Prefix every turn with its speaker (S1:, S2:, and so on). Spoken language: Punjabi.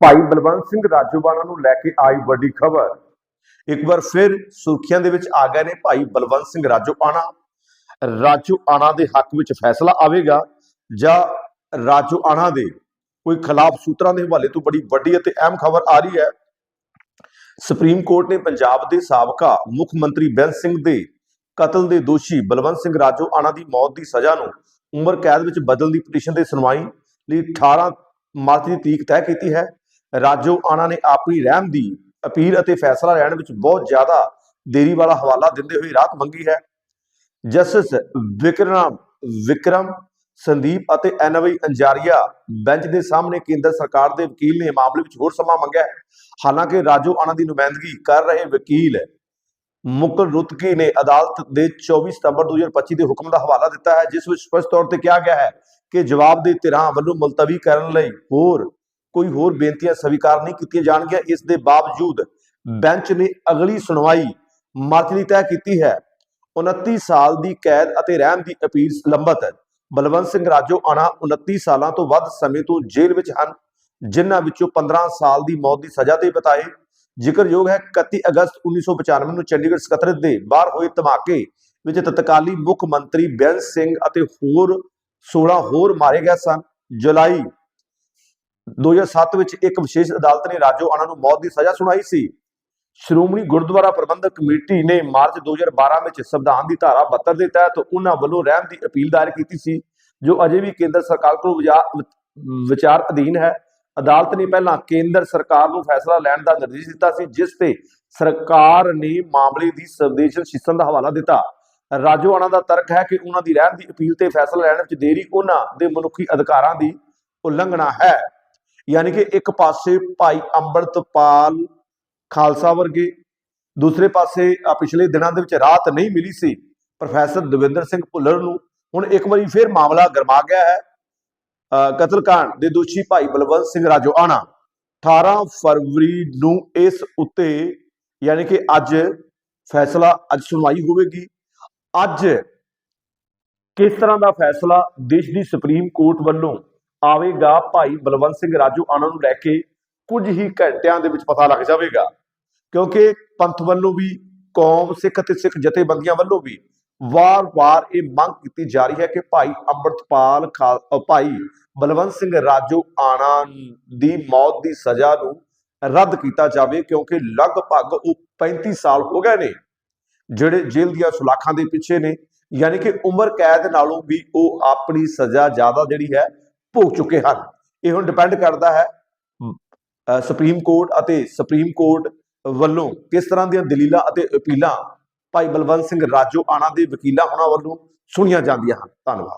S1: ਭਾਈ ਬਲਵੰਤ ਸਿੰਘ ਰਾਜੋਬਾਣਾ ਨੂੰ ਲੈ ਕੇ ਆਈ ਵੱਡੀ ਖਬਰ। ਇੱਕ ਵਾਰ ਫਿਰ ਸੁਰਖੀਆਂ ਦੇ ਵਿੱਚ ਆ ਗਏ ਨੇ ਭਾਈ ਬਲਵੰਤ ਸਿੰਘ ਰਾਜੋਆਣਾ ਰਾਜੋਆਣਾ ਦੇ ਹੱਕ ਵਿੱਚ ਫੈਸਲਾ ਆਵੇਗਾ ਜਾਂ ਰਾਜੋਆਣਾ ਦੇ ਕੋਈ ਖਿਲਾਫ ਸੂਤਰਾਂ ਦੇ ਹਵਾਲੇ ਤੋਂ ਬੜੀ ਵੱਡੀ ਅਤੇ ਅਹਿਮ ਖਬਰ ਆ ਰਹੀ ਹੈ। ਸੁਪਰੀਮ ਕੋਰਟ ਨੇ ਪੰਜਾਬ ਦੇ ਸਾਬਕਾ ਮੁੱਖ ਮੰਤਰੀ ਬੈਂਸ ਸਿੰਘ ਦੇ ਕਤਲ ਦੇ ਦੋਸ਼ੀ ਬਲਵੰਤ ਸਿੰਘ ਰਾਜੋਆਣਾ ਦੀ ਮੌਤ ਦੀ ਸਜ਼ਾ ਨੂੰ ਉਮਰ ਕੈਦ ਵਿੱਚ ਬਦਲਣ ਦੀ ਪਟੀਸ਼ਨ ਦੇ ਸੁਣਵਾਈ ਲਈ 18 ਮਾਰਚ ਦੀ ਤਰੀਕ ਤੈਅ ਕੀਤੀ ਹੈ। ਰਾਜੋਆਣਾ ਨੇ ਆਪਣੀ ਰਹਿਮ ਦੀ ਅਪੀਲ ਅਤੇ ਫੈਸਲਾ ਲੈਣ ਵਿੱਚ ਬਹੁਤ ਜ਼ਿਆਦਾ ਦੇਰੀ ਵਾਲਾ ਹਵਾਲਾ ਦਿੰਦੇ ਹੋਏ ਰਾਹਤ ਮੰਗੀ ਹੈ। ਜਸਟਿਸ ਵਿਕਰਮ ਵਿਕਰਮ, ਸੰਦੀਪ ਅਤੇ ਐਨਵਈ ਅੰਜਾਰੀਆ ਬੈਂਚ ਦੇ ਸਾਹਮਣੇ ਕੇਂਦਰ ਸਰਕਾਰ ਦੇ ਵਕੀਲ ਨੇ ਮਾਮਲੇ ਵਿੱਚ ਹੋਰ ਸਮਾਂ ਮੰਗਿਆ ਹੈ। ਹਾਲਾਂਕਿ ਰਾਜੋ ਆਣਾ ਦੀ ਨੁਮਾਇੰਦਗੀ ਕਰ ਰਹੇ ਵਕੀਲ ਮੁਕਲ ਰੁਤਕੀ ਨੇ ਅਦਾਲਤ ਦੇ 24 ਸਤੰਬਰ 2025 ਦੇ ਹੁਕਮ ਦਾ ਹਵਾਲਾ ਦਿੱਤਾ ਹੈ, ਜਿਸ ਵਿੱਚ ਸਪਸ਼ਟ ਤੌਰ ਤੇ ਕਿਹਾ ਗਿਆ ਹੈ ਕਿ ਜਵਾਬ ਦੇ ਧਿਰਾਂ ਵੱਲੋਂ ਮੁਲਤਵੀ ਕਰਨ ਲਈ ਹੋਰ ਕੋਈ ਹੋਰ ਬੇਨਤੀਆਂ ਸਵੀਕਾਰ ਨਹੀਂ ਕੀਤੀਆਂ ਜਾਣਗੀਆਂ। ਇਸ ਦੇ ਬਾਵਜੂਦ ਬੈਂਚ ਨੇ ਅਗਲੀ ਸੁਣਵਾਈ ਮਾਰਚ ਲਈ ਤੈਅ ਕੀਤੀ ਹੈ। 29 ਸਾਲ ਦੀ ਕੈਦ ਅਤੇ ਰਹਿਮ ਦੀ ਅਪੀਲ ਲੰਬਤ ਹੈ ਬਲਵੰਤ ਸਿੰਘ ਰਾਜੋ ਆਣਾ 29 ਸਾਲਾਂ ਤੋਂ ਵੱਧ ਸਮੇਂ ਤੋਂ ਜੇਲ੍ਹ ਵਿੱਚ ਹਨ ਜਿਨ੍ਹਾਂ ਵਿੱਚੋਂ 15 ਸਾਲ ਦੀ ਮੌਤ ਦੀ ਸਜ਼ਾ ਦੇ ਬਤਾਏ। ਜ਼ਿਕਰਯੋਗ ਹੈ 31 ਅਗਸਤ 1995 ਨੂੰ ਚੰਡੀਗੜ੍ਹ ਸਕੱਤਰੇਤ ਦੇ ਬਾਹਰ ਹੋਏ ਧਮਾਕੇ ਵਿੱਚ ਤਤਕਾਲੀ ਮੁੱਖ ਮੰਤਰੀ ਬੈਂਸ ਸਿੰਘ ਅਤੇ ਹੋਰ 16 ਹੋਰ ਮਾਰੇ ਗਏ ਸਨ। ਜੁਲਾਈ 2007 ਵਿੱਚ ਇੱਕ ਵਿਸ਼ੇਸ਼ ਅਦਾਲਤ ਨੇ ਰਾਜੋ ਆਣਾ ਨੂੰ ਮੌਤ ਦੀ ਸਜ਼ਾ ਸੁਣਾਈ ਸੀ। ਸ਼੍ਰੋਮਣੀ ਗੁਰਦੁਆਰਾ ਪ੍ਰਬੰਧਕ ਕਮੇਟੀ ਨੇ ਮਾਰਚ 2012 ਵਿੱਚ ਸੰਵਿਧਾਨ ਦੀ ਧਾਰਾ 72 ਦੇ ਤਹਿਤ ਉਹਨਾਂ ਵੱਲੋਂ ਰਹਿਮ ਦੀ ਅਪੀਲ ਦਾਇਰ ਕੀਤੀ ਸੀ, ਜੋ ਅਜੇ ਵੀ ਕੇਂਦਰ ਸਰਕਾਰ ਕੋਲ ਵਿਚਾਰ ਅਧੀਨ ਹੈ। ਅਦਾਲਤ ਨੇ ਪਹਿਲਾਂ ਕੇਂਦਰ ਸਰਕਾਰ ਨੂੰ ਫੈਸਲਾ ਲੈਣ ਦਾ ਨਿਰਦੇਸ਼ ਦਿੱਤਾ ਸੀ, ਜਿਸ ਤੇ ਸਰਕਾਰ ਨੇ ਮਾਮਲੇ ਦੀ ਸੰਵੇਦਨਸ਼ੀਲ ਸ਼ਿਸਨ ਦਾ ਹਵਾਲਾ ਦਿੱਤਾ। ਰਾਜੋਆਣਾ ਦਾ ਤਰਕ ਹੈ ਕਿ ਉਹਨਾਂ ਦੀ ਰਹਿਮ ਦੀ ਅਪੀਲ ਤੇ ਫੈਸਲਾ ਲੈਣ ਵਿੱਚ ਦੇਰੀ ਉਹਨਾਂ ਦੇ ਮਨੁੱਖੀ ਅਧਿਕਾਰਾਂ ਦੀ ਉਲੰਘਣਾ ਹੈ। ਯਾਨੀ ਕਿ ਇੱਕ ਪਾਸੇ ਭਾਈ ਅੰਮ੍ਰਿਤਪਾਲ ਖਾਲਸਾ ਵਰਗੇ ਦੂਸਰੇ ਪਾਸੇ ਪਿਛਲੇ ਦਿਨਾਂ ਦੇ ਵਿੱਚ ਰਾਤ ਨਹੀਂ ਮਿਲੀ ਸੀ ਪ੍ਰੋਫੈਸਰ ਦਵਿੰਦਰ ਸਿੰਘ ਭੁੱਲਰ ਨੂੰ ਹੁਣ ਇੱਕ ਵਾਰੀ ਫਿਰ ਮਾਮਲਾ ਗਰਮਾ ਗਿਆ ਹੈ। ਅ, ਕਤਲकांड ਦੇ ਦੋਸ਼ੀ ਭਾਈ ਬਲਵੰਤ ਸਿੰਘ ਰਾਜੋਆਣਾ 18 ਫਰਵਰੀ ਨੂੰ ਇਸ ਉੱਤੇ ਯਾਨੀ ਕਿ ਅੱਜ ਫੈਸਲਾ ਅੱਜ ਸੁਣਵਾਈ ਹੋਵੇਗੀ। ਅੱਜ ਕਿਸ ਤਰ੍ਹਾਂ ਦਾ ਫੈਸਲਾ ਦੇਸ਼ ਦੀ ਸੁਪਰੀਮ ਕੋਰਟ ਵੱਲੋਂ ਆਵੇਗਾ ਭਾਈ ਬਲਵੰਤ ਸਿੰਘ ਰਾਜੂ ਆਣਾ ਨੂੰ ਲੈ ਕੇ ਕੁਝ ਹੀ ਘੰਟਿਆਂ ਦੇ ਵਿੱਚ ਪਤਾ ਲੱਗ ਜਾਵੇਗਾ। ਕਿਉਂਕਿ ਪੰਥ ਵੱਲੋਂ ਵੀ, ਕੌਮ, ਸਿੱਖ ਅਤੇ ਸਿੱਖ ਜਥੇਬੰਦੀਆਂ ਵੱਲੋਂ ਵੀ ਵਾਰ-ਵਾਰ ਇਹ ਮੰਗ ਕੀਤੀ ਜਾ ਰਹੀ ਹੈ ਕਿ ਭਾਈ ਅੰਮ੍ਰਿਤਪਾਲ ਭਾਈ ਬਲਵੰਤ ਸਿੰਘ ਰਾਜੂ ਆਣਾ ਦੀ ਮੌਤ ਦੀ ਸਜ਼ਾ ਨੂੰ ਰੱਦ ਕੀਤਾ ਜਾਵੇ ਕਿਉਂਕਿ ਲਗਭਗ ਉਹ 35 ਸਾਲ ਹੋ ਗਏ ਨੇ, ਜਿਹੜੇ ਜੇਲ੍ਹ ਦੀਆਂ ਸੁਲਾਖਾਂ ਦੇ ਪਿੱਛੇ ਨੇ। ਯਾਨੀ ਕਿ ਉਮਰ ਕੈਦ ਨਾਲੋਂ ਵੀ ਉਹ ਆਪਣੀ ਸਜ਼ਾ ਜ਼ਿਆਦਾ ਜਿਹੜੀ ਹੈ ਭੋਗ ਚੁੱਕੇ ਹਨ। ਇਹ ਹੁਣ ਡਿਪੈਂਡ ਕਰਦਾ ਹੈ ਸੁਪਰੀਮ ਕੋਰਟ ਅਤੇ ਸੁਪਰੀਮ ਕੋਰਟ ਵੱਲੋਂ ਕਿਸ ਤਰ੍ਹਾਂ ਦੀਆਂ ਦਲੀਲਾਂ ਅਤੇ ਅਪੀਲਾਂ ਭਾਈ ਬਲਵੰਤ ਸਿੰਘ ਰਾਜੋ ਆਣਾ ਦੇ ਵਕੀਲਾਂ ਉਹਨਾਂ ਵੱਲੋਂ ਸੁਣੀਆਂ ਜਾਂਦੀਆਂ ਹਨ। ਧੰਨਵਾਦ।